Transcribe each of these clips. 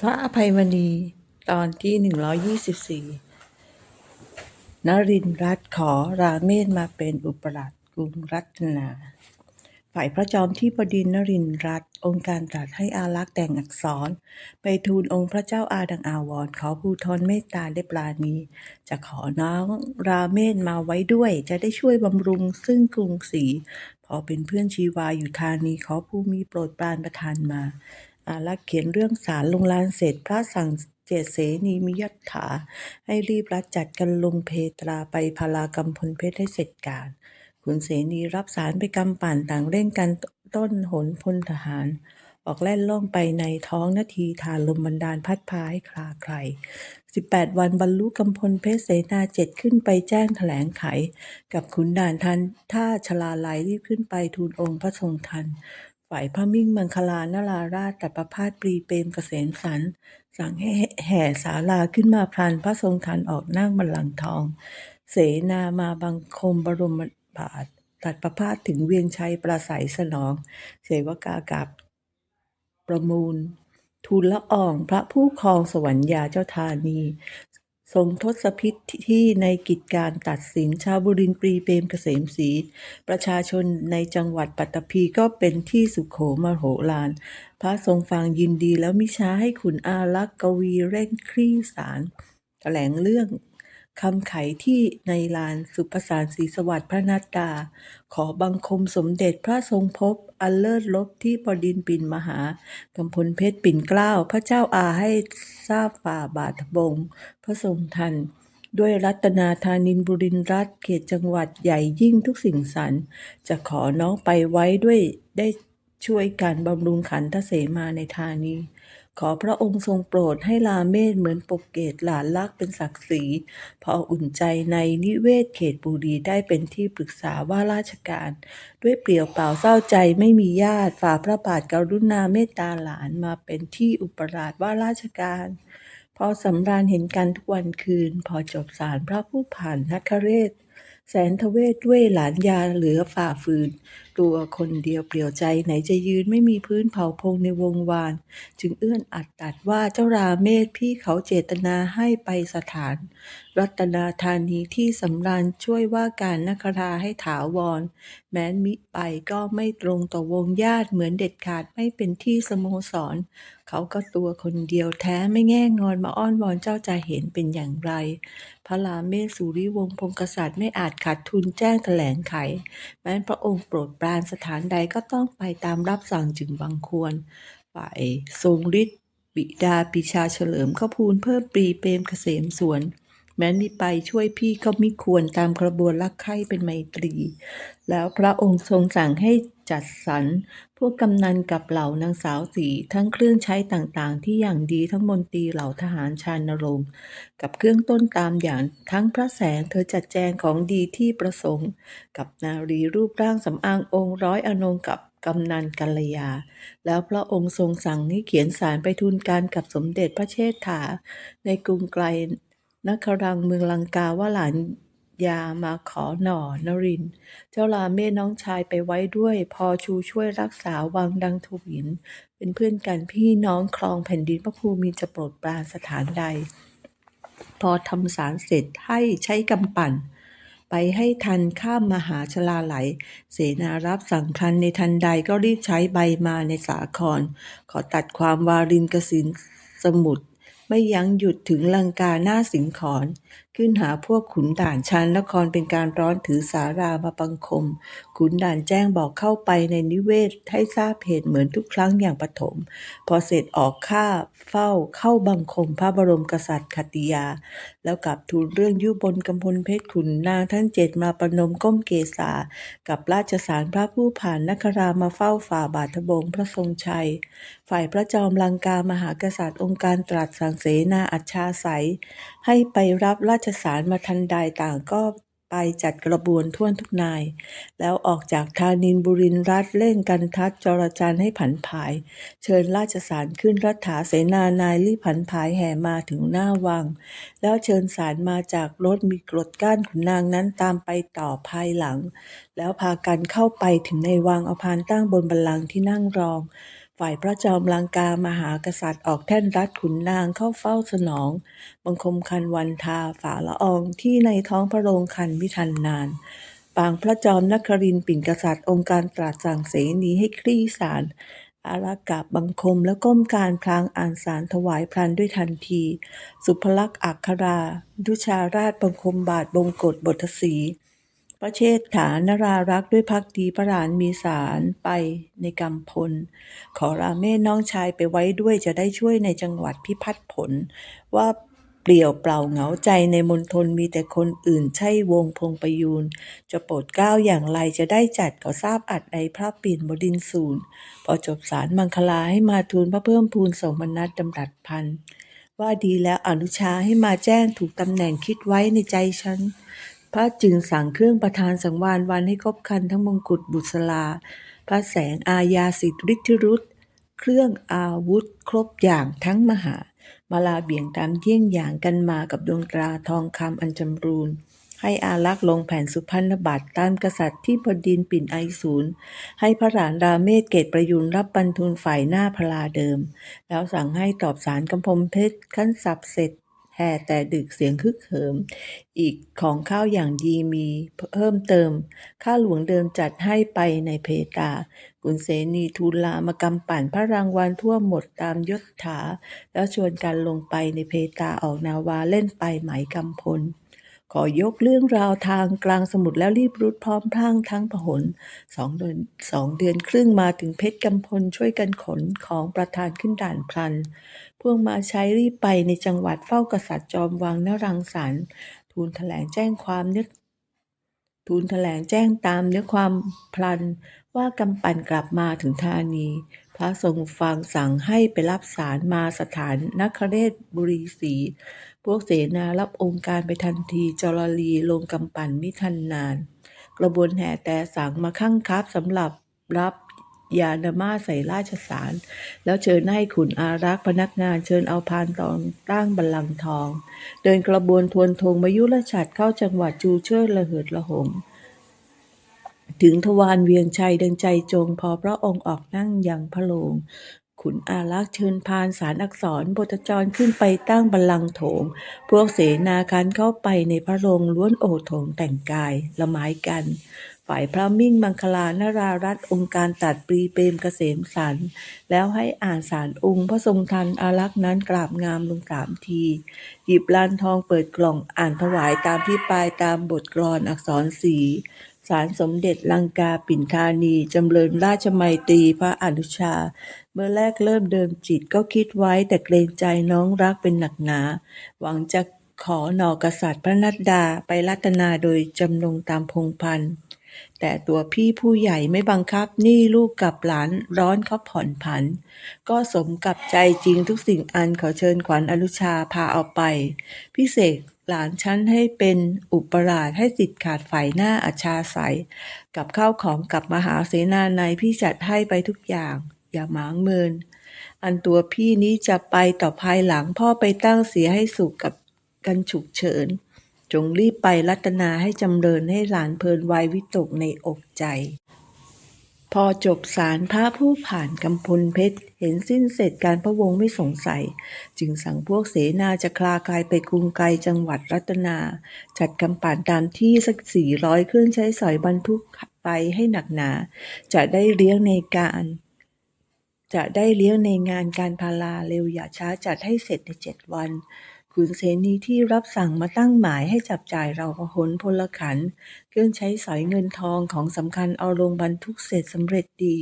พระอภัยมณีตอนที่หนึ่งร้อยยี่สิบสี่นรินรัตขอราเมศมาเป็นอุปราชกรุงรัตนา ฝ่ายพระจอมที่บดินนรินรัตองค์การตรัสให้อารักษ์แต่งอักษร ไปทูลองค์พระเจ้าอาดังอาวรขอภูทรเมตตาได้ปราณีจะขอน้องราเมศมาไว้ด้วย จะได้ช่วยบำรุงซึ่งกรุงศรีพอเป็นเพื่อนชีวาอยู่ธานีขอผู้มีโปรดปรานประทานมา อารักษ์เขียนเรื่องสารลงลานเสร็จพระสั่งเจตเสนีมิยัตถาให้รีบรัดจัดกันลงเพตราไปพารากำพลเพชรให้เสร็จการคุณเสนีรับสารไปกำปั่นต่างเร่งกันต้นหนพลทหาร ออกแล่นล่องไปในท้องนาทีทานลมบันดาลพัดพาให้คลาใครสิบแปดวันบรรลุกำพลเพชรเสนาเจ็ดขึ้นไปแจ้งแถลงไข กับขุนด่านทันท่าชลาลัยรีบขึ้นไปทูลองค์พระทรงทัน ฝ่ายพระมิ่งมังคลานราราชตัดประพาสปรีเปรมเกษมสัน สั่งให้แห่ศาลาขึ้นมาพลันพระทรงทันออกนั่งบัลลังก์ทอง เสนามาบังคมบรมบาท ตัดประพาสถึงเวียงชัยประสัยสนอง เสวกากับประมูลทูลละอองพระผู้ครองสวรรค์ยาเจ้าธานี ทรงทศพิษที่ในกิจการตัดสินชาวบุรินทร์ปรีเปรมเกษมศรีประชาชนในจังหวัดปัตตภีก็เป็นที่สุขโขมโหฬารพระทรงฟังยินดีแล้วมิช้าให้ขุนอารักษ์กวีเร่งคลี่สารแถลงเรื่อง คำไขที่ในลานสุภสารศรีสวัสดิ์พระนัดดาขอบังคมสมเด็จพระทรงพบอันเลิศลบที่ปดินปินมหากำพลเพชรปิ่นเกล้า พระเจ้าอาให้ทราบฝ่าบาทบง พระทรงทัน ด้วยรัตนาธานินบุรินรัตเขตจังหวัดใหญ่ยิ่งทุกสิ่งสรรจะขอน้องไปไว้ด้วยได้ช่วยการบำรุงขันทเสมาในธานี ขอพระองค์ทรงโปรดให้ลาเมศเหมือนปกเกตหลานลักเป็นศักดิ์ศรีพออุ่นใจในนิเวศเขตบุรีได้เป็นที่ปรึกษาว่าราชการ ด้วยเปลี่ยวเปล่าเศร้าใจไม่มีญาติฝ่าพระบาทกรุณาเมตตาหลานมาเป็นที่อุปราชว่าราชการ พอสำราญเห็นกันทุกวันคืน พอจบสารพระผู้ผ่านนักเรศ แสนทเวทด้วยหลานยาเหลือฝ่าฟืน ตัวคนเดียวเปลี่ยวใจไหนจะยืนไม่มีพื้นเผาพงในวงวาน จึงเอื้อนอัดตัดว่าเจ้าราเมศพี่เขาเจตนาให้ไปสถาน รัตนาธานีที่สำราญช่วยว่าการนคราให้ถาวร แม้นมิไปก็ไม่ตรงต่อวงญาติเหมือนเด็ดขาดไม่เป็นที่สโมสร เขาก็ตัวคนเดียวแท้ไม่แง่งอนมาอ้อนวอนเจ้าจะเห็นเป็นอย่างไร พระรามเมศสุริวงศ์พงศ์กษัตริย์ไม่อาจขาดทุนแจ้งแถลงไข แม้นพระองค์โปรดปรานสถานใดก็ต้องไปตามรับสั่งจึงบังควรฝ่ายทรงฤทธิ์บิดาปิชาเฉลิมก็พูนเพิ่มปรีเปรมเกษมสวน แม้นมิไปช่วยพี่ก็ไมิควรตามกระบวนรักใคร่เป็นไมตรี แล้วพระองค์ทรงสั่งให้จัดสรรพวกกำนันกับเหล่านางสาวสีทั้งเครื่องใช้ต่างๆ ที่อย่างดีทั้งมนตรีเหล่าทหารชานนรงค์กับเครื่องต้นตามอย่างทั้งพระแสงเธอจัดแจงของดีที่ประสงค์ กับนารีรูปร่างสำอางองค์ร้อยอนงกับกำนันกัลยา แล้วพระองค์ทรงสั่งให้เขียนสารไปทูลการกับสมเด็จพระเชษฐา ในกรุงไกล นักครังเมืองลังกาว่าหลานยามาขอหน่อนริน เจ้าลาเมศน้องชายไปไว้ด้วย พอชูช่วยรักษาวังดังทวิน เป็นเพื่อนกันพี่น้องครองแผ่นดินพระภูมิจะโปรดปรานสถานใด พอทำสารเสร็จให้ใช้กำปั่น ไปให้ทันข้ามมหาชลาไหล เสนารับสั่งทันในทันใดก็รีบใช้ใบมาในสาคร ขอตัดความวารินกสินสมุทร ไม่ยั้งหยุดถึงลังกาหน้าสิงขร ขึ้นหาพวกขุนด่านชันนครเป็นการร้อนถือสารามาบังคม ขุนด่านแจ้งบอกเข้าไปในนิเวศให้ทราบเหตุเหมือนทุกครั้งอย่างปฐม พอเสร็จออกข้าเฝ้าเข้าบังคมพระบรมกษัตริย์คติยา แล้วกลับทูลเรื่องยุบนกำพลเพชรขุนนางทั้งเจ็ดมาประนมก้มเกษากับราชสารพระผู้ผ่านนครามาเฝ้าฝ่าบาทบงพระทรงชัย ฝ่ายพระจอมลังกามหากษัตริย์องค์การตรัสสังเสนาอัชชาศัยให้ไปรับราชชสารมาทันใดต่างก็ไปจัดกระบวนท่วนทุกนาย แล้วออกจากธานินบุรินรัฐเร่งกันทัดจรจารให้ผันผาย เชิญราชสารขึ้นรัฐาเสนานายรีผันผายแห่มาถึงหน้าวัง แล้วเชิญสารมาจากรถมีกรดก้านขุนนางนั้นตามไปต่อภายหลัง แล้วพากันเข้าไปถึงในวังเอาพานตั้งบนบัลลังก์ที่นั่งรอง ฝ่ายพระจอมลังกามหากษัตริย์ออกแท่นรัฐขุนนางเข้าเฝ้าสนอง บังคมคันวันทาฝ่าละอองที่ในท้องพระโรงคันมิทันนาน ปางพระจอมนครินปิ่นกษัตริย์องค์การตรัสสั่งเสนีให้คลี่สารอารักกราบบังคมแล้วก้มการพลางอ่านสารถวายพลันด้วยทันที สุภลักษณ์อัครา ดุชาราชบังคมบาทบงกฎบทสี พระเชษฐานรารักษ์ด้วยพักดีพระหลานมีสารไปในกำพล ขอราเมศน้องชายไปไว้ด้วยจะได้ช่วยในจังหวัดพิพัฒน์ผล ว่าเปลี่ยวเปล่าเหงาใจในมณฑลมีแต่คนอื่นใช่วงพงประยูน จะโปรดเก้าอย่างไรจะได้จัดก็ทราบอัดในพระปิ่นบดินทร์ศูนพอจบสารมังคลาให้มาทูลพระเพิ่มพูนสมนัตดำรัสพันว่าดีแล้วอนุชาให้มาแจ้งถูกตำแหน่งคิดไว้ในใจฉัน ระจึงสั่งเครื่องประทานสังวานวันให้ครบครันทั้งมงกุฎบุษราพระแสงอาญาสิทธิฤทธิรุธเครื่องอาวุธครบอย่างทั้งมหา มาลาเบี่ยงตามเยี่ยงอย่างกันมากับดวงตราทองคำอันจำรูนให้อารักษ์ลงแผ่นสุพรรณบัตรตามกษัตริย์ที่พดินปิ่นไอศูนย์ให้พระหลานราเมศเกตประยุนรับบรรทุนฝ่ายหน้าพลาเดิม แล้วสั่งให้ตอบสารกำพมเพชรขั้นสับเสร็จ แห่แต่ดึกเสียงคึกเหิม อีกของข้าวอย่างดีมีเพิ่มเติม ข้าหลวงเดิมจัดให้ไปในเพตากุนเสนีทูลลามากำปั่นพระรางวัลทั่วหมดตามยศถา แล้วชวนกันลงไปในเพตาออกนาวาเล่นไปไหมกำพลขอยกเรื่องราวทางกลางสมุทรแล้วรีบรุดพร้อมพรั่งทั้งพหลสองเดือนสองเดือนครึ่งมาถึงเพชรกำพลช่วยกันขนของประธานขึ้นด่านพลัน วกมาใช้รีบไปในจังหวัดเฝ้ากษัตริย์จอมวังนรังสรรค์ทูลแถลงแจ้งความนื้อทูลแถลงแจ้งตามเนื้อความพลันว่ากำปั่นกลับมาถึงธานี พระทรงฟังสั่งให้ไปรับสารมาสถานนคเรศบุรีศรีพวกเสนารับองค์การไปทันทีจรลีลงกำปั่นมิทันนาน กระบวนแห่แต่สั่งมาข้างคับสำหรับรับ ยานามาใส่ราชสาร แล้วเชิญให้ขุนอารักษ์พนักงานเชิญเอาพานทองตั้งบัลลังก์ทอง เดินกระบวนทวนธงมายุรชัดเข้าจังหวัดจูเชิดระเหิดระหงถึงทวารเวียงชัยดังใจจงพอพระองค์ออกนั่งอยังพระโลงขุนอารักษ์เชิญพานสารอักษรบทจรขึ้นไปตั้งบัลลังก์โถง พวกเสนาคันเข้าไปในพระโรงล้วนโอโถงแต่งกายละไม้กัน ฝ่ายพระมิ่งมังคลานรารัตนองค์การตัดปรีเปรมเกษมสันแล้วให้อ่านสารองค์พระทรงทันอารักษ์นั้นกราบงามลงสามที หยิบลานทองเปิดกล่องอ่านถวายตามที่ปลายตามบทกลอนอักษรสีสารสมเด็จลังกาปิ่นธานี จำเริญราชมัยตรีพระอนุชา เมื่อแรกเริ่มเดิมจิตก็คิดไว้แต่เกรงใจน้องรักเป็นหนักหนา หวังจะขอหนอกษัตริย์พระนัดดาไปรัตนาโดยจำนงตามพงพันธ์ แต่ตัวพี่ผู้ใหญ่ไม่บังคับนี่ลูกกับหลานร้อนเขาผ่อนผัน ก็สมกับใจจริงทุกสิ่งอันขอเชิญขวัญอนุชาพาเอาไป พิเศษหลานชั้นให้เป็นอุปราชให้สิทธิ์ขาดฝ่ายหน้าอาชาใสกับข้าวของกับมหาเสนาในพี่จัดให้ไปทุกอย่าง อย่าหมางเมิน อันตัวพี่นี้จะไปต่อภายหลังพ่อไปตั้งเสียให้สุขกับกันฉุกเฉิน จงรีบไปรัตนาให้จำเริญให้หลานเพลินวายวิตกในอกใจ พอจบสารพระผู้ผ่านกำพลเพชร เห็นสิ้นเสร็จการพระวงศ์ไม่สงสัย จึงสั่งพวกเสนาจะคลากายไปกรุงไกลจังหวัดรัตนา จัดกำปั่นตามที่สักสี่ร้อยเครื่องใช้สอยบรรทุกไปให้หนักหนา จะได้เลี้ยงในการจะได้เลี้ยงในงานการพาลาเร็วอย่าช้าจัดให้เสร็จในเจ็ดวัน ขุนเสนีที่รับสั่งมาตั้งหมายให้จับจ่ายเราพหลพลขัน เครื่องใช้สอยเงินทองของสำคัญเอาลงบรรทุกเสร็จสำเร็จดี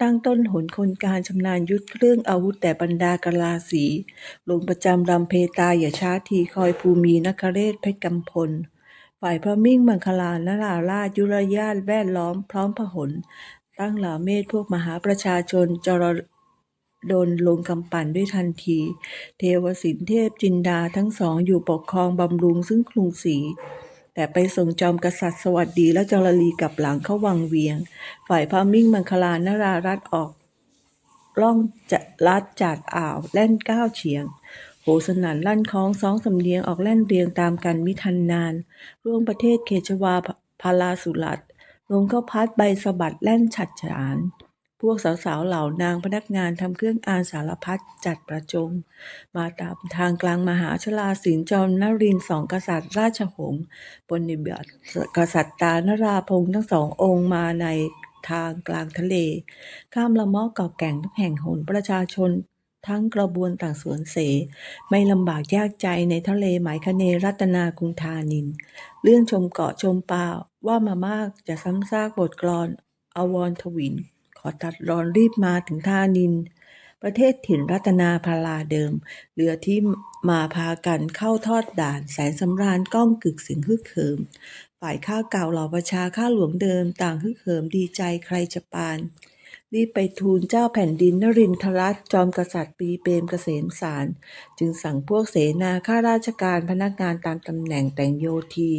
ตั้งต้นหนคนการชำนาญยุทธเครื่องอาวุธแต่บรรดากลาสี ลงประจำรำเพตาอย่าช้าทีคอยภูมีนคเรศเพชรกำพลฝ่ายพระมิ่งมังคลานราราชยุรญาตแวดล้อมพร้อมพหลตั้งเหล่าเมธพวกมหาประชาชนจร โดนลงกำปั่นด้วยทันที เทวสินเทพจินดาทั้งสองอยู่ปกครองบำรุงซึ่งกรุงศรีแต่ไปส่งจอมกษัตริย์สวัสดีและจรลีกลับหลังเข้าวังเวียง ฝ่ายพระมิ่งมังคลานรารัตออกล่องจะลัดจากอ่าวแล่นก้าวเฉียง โหสนันลั่นคล้องสองสำเนียงออกแล่นเรียงตามกันมิทันนาน ร่วงประเทศเขชวาพาลาสุรัตลงก็พัดใบสะบัดแล่นฉัดฉาน พวกสาวๆเหล่านางพนักงานทำเครื่องอ่านสารพัดจัดประจง มาตามทางกลางมหาชลาสินจอมนรินสองกษัตริย์ราชหงส์ปฏิบัติกษัตริย์ตานราพงษ์ทั้งสององค์มาในทางกลางทะเล ข้ามละมาะเกาะแก่งทุกแห่งหนประชาชนทั้งกระบวนต่างสวนเส ไม่ลำบากยากใจในทะเลหมายคเนรัตนากรุงธานิน เรื่องชมเกาะชมปลาว่ามามากจะซ้ำซากบทกลอนอวรทวิน ขอตัดรอนรีบมาถึงท่านิน ประเทศถิ่นรัตนาพาราเดิม เรือที่มาพากันเข้าทอดด่านแสนสำราญก้องกึกเสียงฮึกเหิม ฝ่ายข้าเก่าเหล่าประชาข้าหลวงเดิมต่างฮึกเหิมดีใจใครจะปานรีบไปทูลเจ้าแผ่นดินนรินทรัตจอมกษัตริย์ปีเปรมเกษมสาร จึงสั่งพวกเสนาข้าราชการพนักงานตามตำแหน่งแต่งโยธี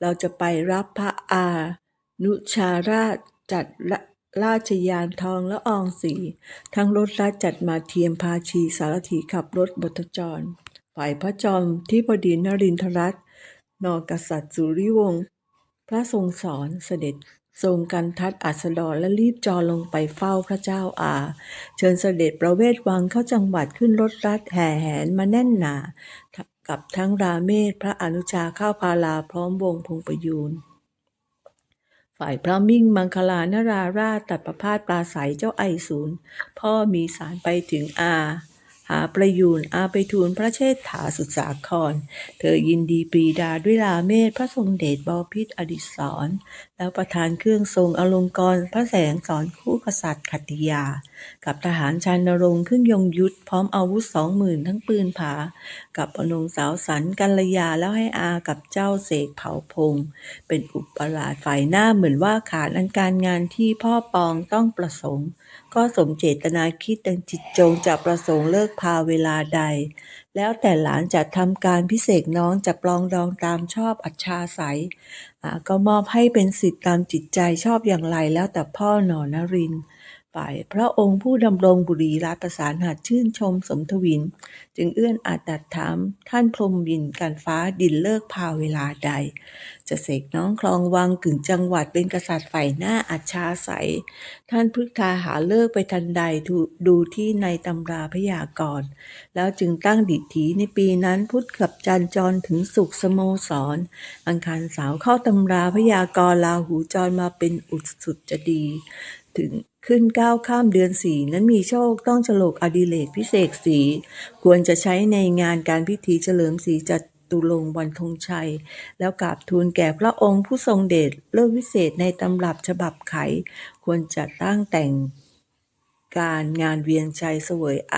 เราจะไปรับพระอา นุชาราชจัด ราชยานทองและอองสี ทั้งรถราชจัดมาเทียมพาชีสารถีขับรถบทจร ฝ่ายพระจอมที่พอดีนรินทรัตน์นอกษัตริย์สุริวงศ์พระทรงสอนเสด็จทรงกันทัดอัสดรและรีบจอลงไปเฝ้าพระเจ้าอา เชิญเสด็จประเวศวังเข้าจังหวัดขึ้นรถรัดแห่แหนมาแน่นหนา กับทั้งราเมศพระอนุชาเข้าพาลาพร้อมวงพงประยูน ฝ่ายพระมิ่งมังคลานราราชตัดประพาสปราศัยเจ้าไอศูนย์พ่อมีสารไปถึงอา หาประยูนอาไปทูลพระเชษฐาสุสาคร เธอยินดีปรีดาด้วยลาเมศพระทรงเดชบพิตรอดิศร แล้วประทานเครื่องทรงอลงกรพระแสงสอนคู่กษัตริย์ขัตติยา กับทหารชันนรงค์ขึ้นยงยุทธพร้อมอาวุธสองหมื่นทั้งปืนผา กับอนงสาวสันกัลยาแล้วให้อากับเจ้าเสกเผาพง เป็นอุปราชฝ่ายหน้าเหมือนว่าขาดอันการงานที่พ่อปองต้องประสงค์ ก็สมเจตนาคิดดังจิตจงจะประสงค์เลิกพาเวลาใด แล้วแต่หลานจะทำการพิเศษน้องจะปลองดองตามชอบอัจฉาสัยก็มอบให้เป็นสิทธิตามจิตใจชอบอย่างไรแล้วแต่พ่อหนอนรินทร์ ฝ่ายพระองค์ผู้ดำรงบุรีรัตประสานหัดชื่นชมสมทวิน จึงเอื้อนอาจตัดถามท่านพรมวินการฟ้าดินเลิกพาเวลาใด จะเสกน้องคลองวังกึ่งจังหวัดเป็นกษัตริย์ฝ่ายหน้าอัจฉาสัยท่านพึกทาหาเลิกไปทันใดดูที่ในตำราพยากรณ์แล้วจึงตั้งดิถีในปีนั้นพุทธกับจันจรถึงสุขสโมสรอังคารสาวเข้าตำราพยากรณ์ลาหูจรมาเป็นอุดสุดจะดีถึงขึ้นก้าวข้ามเดือนสี่นั้นมีโชคต้องฉลกอดิเลกพิเศษสี ควรจะใช้ในงานการพิธีเฉลิมสีจัตุรงวันธงชัย แล้วกราบทูลแก่พระองค์ผู้ทรงเดชเลิศวิเศษในตำรับฉบับไข ควรจะตั้งแต่งการงานเวียนชัยเสวยไอ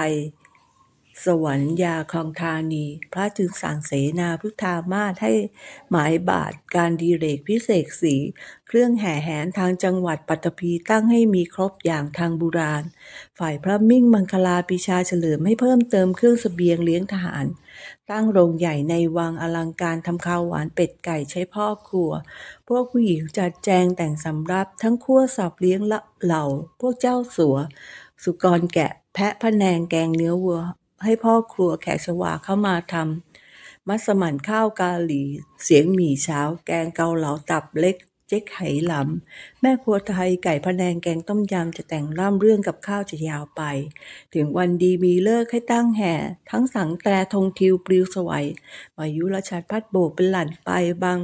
สวรรยาคลองธานี พระจึงสั่งเสนาพุทธามาศให้หมายบาทการดีเรกพิเศษสี เครื่องแห่แหนทางจังหวัดปัตตภีตั้งให้มีครบอย่างทางโบุราณ ฝ่ายพระมิ่งมังคลาปิชาเฉลิมให้เพิ่มเติมเครื่องสเสบียงเลี้ยงทหาร ตั้งโรงใหญ่ในวังอลังการทำข้าวหวานเป็ดไก่ใช้พ่อครัว พวกผู้หญิงจัดแจงแต่งสำรับทั้งคั่วสับเลี้ยงละเหล่า พวกเจ้าสัว สุกรแกะแพะพะแนงแกงเนื้อวัว ให้พ่อครัวแขกชวาเข้ามาทำมัสมั่นข้าวกาหลี เสียงหมี่เช้า แกงเกาเหลาตับเล็ก เจ๊กไหหลำแม่ครัวไทยไก่พะแนงแกงต้มยำจะแต่งร่ำเรื่องกับข้าวจะยาวไป ถึงวันดีมีเลิกให้ตั้งแห่ ทั้งสังแตรธงทิวปลิวสวัยมายุรชัดพัดโบกเป็นหลั่นไปบัง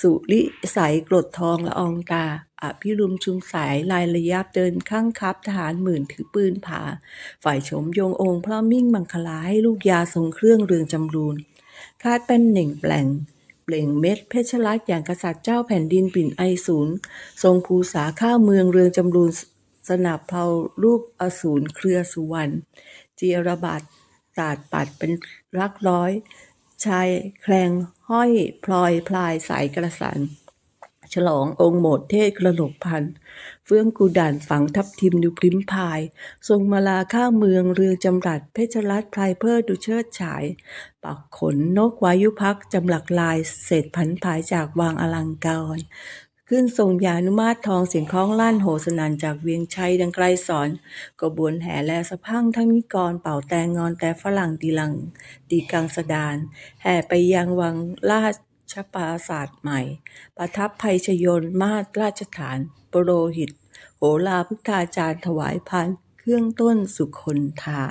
สุริใสยกรดทองละอองตา อภิรุมชุมสายลายระยับเดินข้างคับทหารหมื่นถือปืนผา ฝ่ายโฉมโยงองค์พระมิ่งมังคลาให้ลูกยาทรงเครื่องเรืองจำรูน คาดเป็นหนึ่งแปลงเปล่งเม็ดเพชรลักษ์อย่างกษัตริย์เจ้าแผ่นดินปิ่นไอศูนย์ทรงภูษาข้าวเมืองเรืองจำรูนสนับเพลารูปอสูรเครือสุวรรณเจียรบาทตาดปัดเป็นรักร้อย ชายแคลงห้อยพลอยพลายสายกระสัน ฉลององค์โหมดเทศกระหนกพัน เฟื่องกูด่านฝังทับทิมดูพริ้มพาย ทรงมาลาข้าเมืองเรืองจำรัดเพชรรัตน์พลายเพิดดูเชิดฉาย ปักขนนกวายุพักจำหลักลายเศษผันผายจากวางอลังการขึ้นทรงยานุมาตรทองเสียงคล้องลั่นโหสนันจากเวียงชัยดังไกลสอนกบวนแห่แลสะพังทั้งนิกรเป่าแตงงอนแต่ฝรั่งตีลังตีกังสดาน แห่ไปยังวังราช ชปราสตร์ใหม่ ประทับภัยชยนมาตราชฐานปโรหิต โหราพุทธาจารย์ถวายพันเครื่องต้นสุคนธา